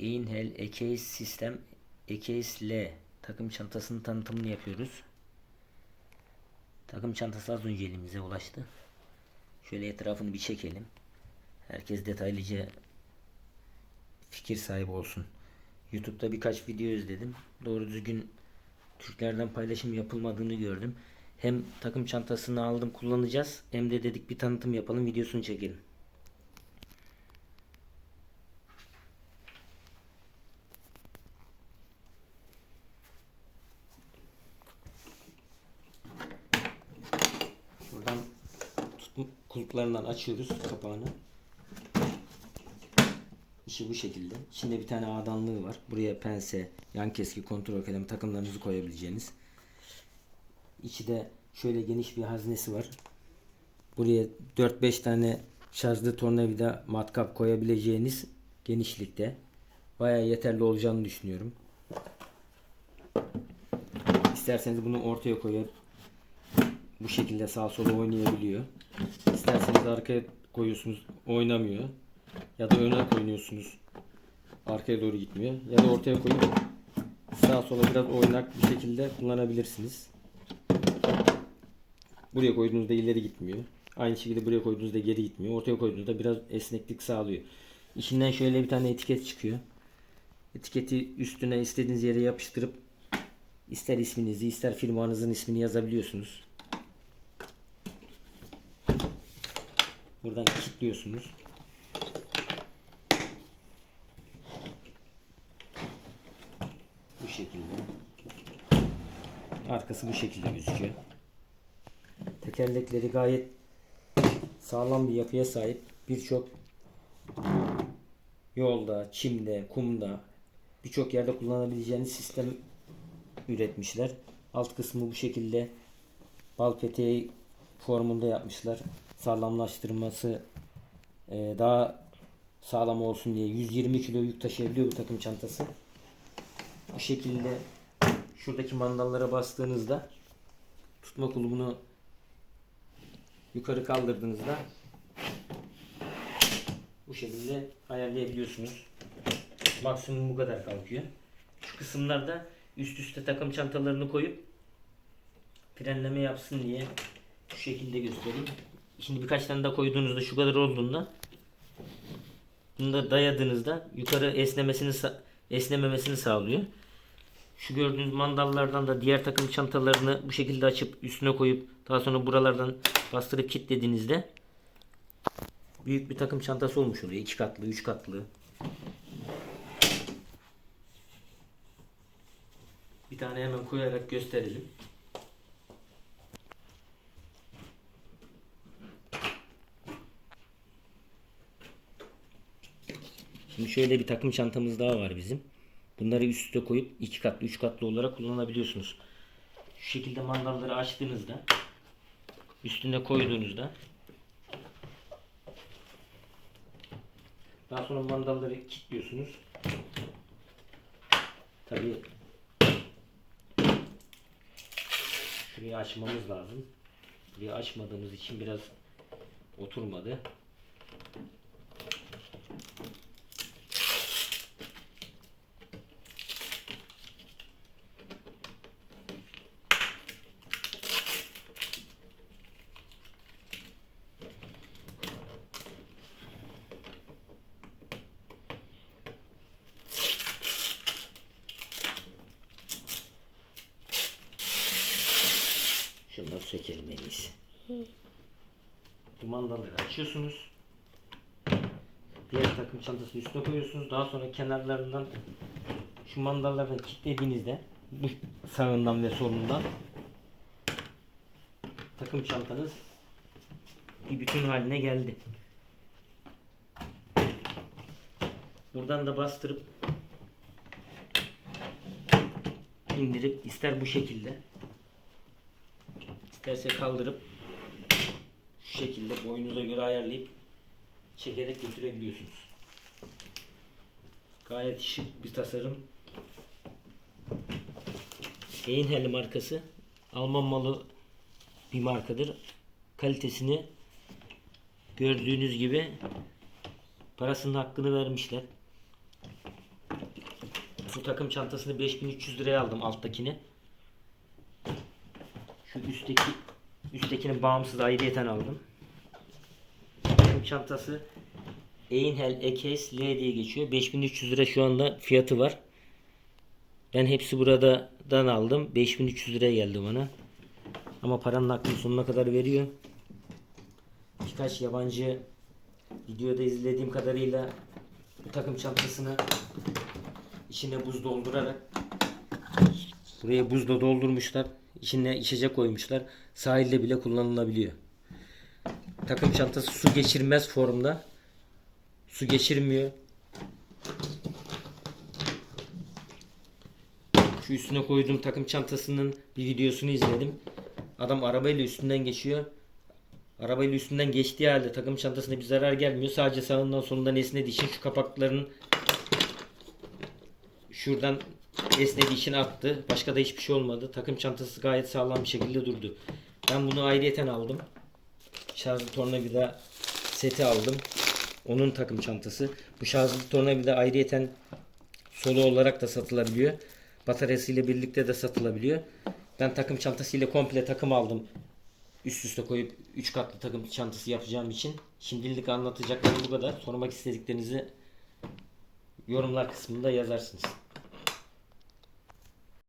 Einhell Ekeis Sistem Ekeis L takım çantasının tanıtımını yapıyoruz. Takım çantası az önce elimize ulaştı. Şöyle etrafını bir çekelim. Herkes detaylıca fikir sahibi olsun. YouTube'da birkaç video izledim. Doğru düzgün Türklerden paylaşım yapılmadığını gördüm. Hem takım çantasını aldım kullanacağız hem de dedik bir tanıtım yapalım videosunu çekelim. Buradan tutma kulplarından açıyoruz kapağını. İşi bu şekilde. İçinde bir tane ağdanlığı var. Buraya pense, yan keski, kontrol kalemi takımlarınızı koyabileceğiniz. İçi de şöyle geniş bir haznesi var. Buraya 4-5 tane şarjlı tornavida matkap koyabileceğiniz genişlikte. Bayağı yeterli olacağını düşünüyorum. İsterseniz bunu ortaya koyup bu şekilde sağ sola oynayabiliyor. İsterseniz arkaya koyuyorsunuz oynamıyor. Ya da öne koyuyorsunuz arkaya doğru gitmiyor. Ya da ortaya koyup sağa sola biraz oynak bir şekilde kullanabilirsiniz. Buraya koyduğunuzda ileri gitmiyor. Aynı şekilde buraya koyduğunuzda geri gitmiyor. Ortaya koyduğunuzda biraz esneklik sağlıyor. İçinden şöyle bir tane etiket çıkıyor. Etiketi üstüne istediğiniz yere yapıştırıp ister isminizi ister firmanızın ismini yazabiliyorsunuz. Buradan kilitliyorsunuz. Bu şekilde. Arkası bu şekilde gözüküyor. Tekerlekleri gayet sağlam bir yapıya sahip. Birçok yolda, çimde, kumda birçok yerde kullanabileceğiniz sistem üretmişler. Alt kısmı bu şekilde bal peteği formunda yapmışlar. Sağlamlaştırması e, daha sağlam olsun diye 120 kilo yük taşıyabiliyor bu takım çantası. Bu şekilde şuradaki mandallara bastığınızda tutma kulubunu yukarı kaldırdığınızda bu şekilde ayarlayabiliyorsunuz. Maksimum bu kadar kalkıyor. Şu kısımlarda üst üste takım çantalarını koyup frenleme yapsın diye şu şekilde göstereyim. Şimdi birkaç tane daha koyduğunuzda şu kadar olduğunda bunu da dayadığınızda yukarı esnemesini esnememesini sağlıyor. Şu gördüğünüz mandallardan da diğer takım çantalarını bu şekilde açıp üstüne koyup daha sonra buralardan bastırıp kilitlediğinizde büyük bir takım çantası olmuş oluyor. iki katlı, üç katlı. Bir tane hemen koyarak gösterelim. Şimdi şöyle bir takım çantamız daha var bizim. Bunları üst üste koyup iki katlı, üç katlı olarak kullanabiliyorsunuz. Şu şekilde mandalları açtığınızda üstüne koyduğunuzda daha sonra mandalları kilitliyorsunuz. Tabii şurayı açmamız lazım. Burayı açmadığımız için biraz oturmadı. Şunları sökelim en iyisi. Bu mandaları açıyorsunuz. Diğer takım çantasının üstüne koyuyorsunuz. Daha sonra kenarlarından şu mandallardan kilitlediğinizde bu sağından ve solundan takım çantanız bir bütün haline geldi. Buradan da bastırıp indirip ister bu şekilde İsterse kaldırıp şu şekilde boyunuza göre ayarlayıp çekerek götürebiliyorsunuz. Gayet şık bir tasarım. Einhell markası Alman malı bir markadır. Kalitesini gördüğünüz gibi parasının hakkını vermişler. Şu takım çantasını 5300 liraya aldım alttakini. Şu üstteki üsttekini bağımsız ayrıyeten aldım. Takım çantası Einhell Ekes L diye geçiyor. 5300 lira şu anda fiyatı var. Ben hepsi buradan aldım. 5300 liraya geldi bana. Ama paranın hakkını sonuna kadar veriyor. Birkaç yabancı videoda izlediğim kadarıyla bu takım çantasını içine buz doldurarak buraya buzla doldurmuşlar. İçine içecek koymuşlar. Sahilde bile kullanılabiliyor. Takım çantası su geçirmez formda. Su geçirmiyor. Şu üstüne koyduğum takım çantasının bir videosunu izledim. Adam arabayla üstünden geçiyor. Arabayla üstünden geçtiği halde takım çantasına bir zarar gelmiyor. Sadece sağından solundan esnediği için şu kapakların şuradan esnediği için attı. Başka da hiçbir şey olmadı. Takım çantası gayet sağlam bir şekilde durdu. Ben bunu ayrıyeten aldım. Şarjlı tornavida seti aldım. Onun takım çantası. Bu şarjlı tornavida ayrıyeten solo olarak da satılabiliyor. Bataryasıyla birlikte de satılabiliyor. Ben takım çantasıyla komple takım aldım. Üst üste koyup 3 katlı takım çantası yapacağım için. Şimdilik anlatacaklarım bu kadar. Sormak istediklerinizi yorumlar kısmında yazarsınız.